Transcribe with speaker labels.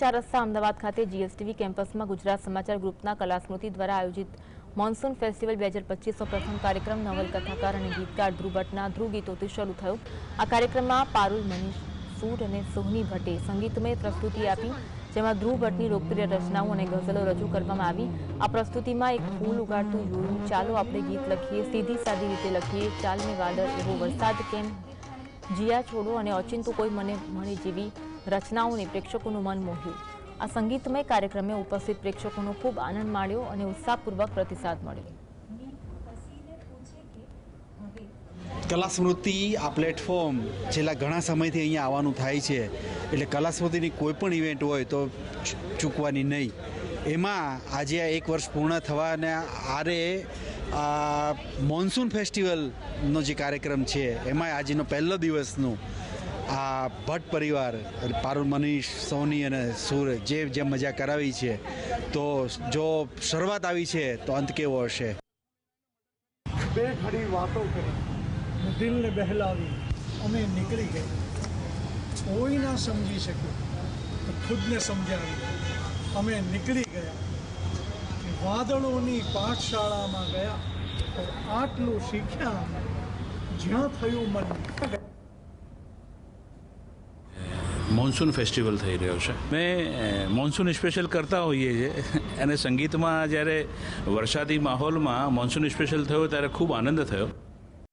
Speaker 1: ચાર રસ્તા અમદાવાદ ખાતે જીએસટીવી કેમ્પસમાં ગુજરાત સમાચાર ગ્રુપના કલાસ્મૃતિ દ્વારા આયોજિત મોન્સૂન ફેસ્ટિવલ બે હજાર પચીસનો પ્રથમ કાર્યક્રમ નવલકથાકાર અને ગીતકાર ધ્રુવ ભટ્ટના ધ્રુવ ગીતોથી શરૂ થયો. આ કાર્યક્રમમાં પારુલ મનીષ, સૂર અને સોહની ભટ્ટે સંગીતમય પ્રસ્તુતિ આપી, જેમાં ધ્રુવ ભટ્ટની લોકપ્રિય રચનાઓ અને ગઝલો રજૂ કરવામાં આવી. આ પ્રસ્તુતિમાં એક ફૂલ ઉગાડતું જોયું ચાલો આપણે ગીત લખીએ, સીધી સાદી રીતે લખીએ, ચાલને વાદળ એવો વરસાદ કેમ? જીયા છોડો અને ઓચિંતું કોઈ મને મળી જેવી રચનાઓને પ્રેક્ષકોનું મન મોહ્યું. આ સંગીતમય કાર્યક્રમે ઉપસ્થિત પ્રેક્ષકોનો ખૂબ આનંદ માણ્યો અને ઉત્સાહપૂર્વક પ્રતિસાદ મળ્યો.
Speaker 2: કલા સ્મૃતિ આ પ્લેટફોર્મ છેલ્લા ઘણા સમયથી અહીંયા આવવાનું થાય છે. એટલે કલા સ્મૃતિની કોઈ પણ ઇવેન્ટ હોય તો ચૂકવાની નહીં. એમાં આજે આ એક વર્ષ પૂર્ણ થવાને આરે, આ, મોન્સૂન ફેસ્ટિવલનો જે કાર્યક્રમ છે એમાં આજનો પહેલો દિવસનું આ ભટ્ટ પરિવાર, પારુલ, મનીષ, સોની અને સુર જે જે મજા કરાવી છે, તો જો શરૂઆત આવી છે, તો અંત કેવો હશે?
Speaker 3: બે ઘડી વાતો કરી. દિલને બહેલાવી, અમે નીકળી ગયા. કોઈ ના સમજી શક્યું. ખુદને સમજાવી. અમે નીકળી ગયા. વાદળોની પાઠશાળામાં ગયા આટલું શીખ્યા જ્યાં થયું મન.
Speaker 4: મોન્સૂન ફેસ્ટિવલ થઈ રહ્યો છે. મેં મોન્સૂન સ્પેશિયલ કરતા હોઈએ છીએ. અને સંગીતમાં જ્યારે વરસાદી માહોલમાં મોન્સૂન સ્પેશિયલ થયો ત્યારે ખૂબ આનંદ થયો.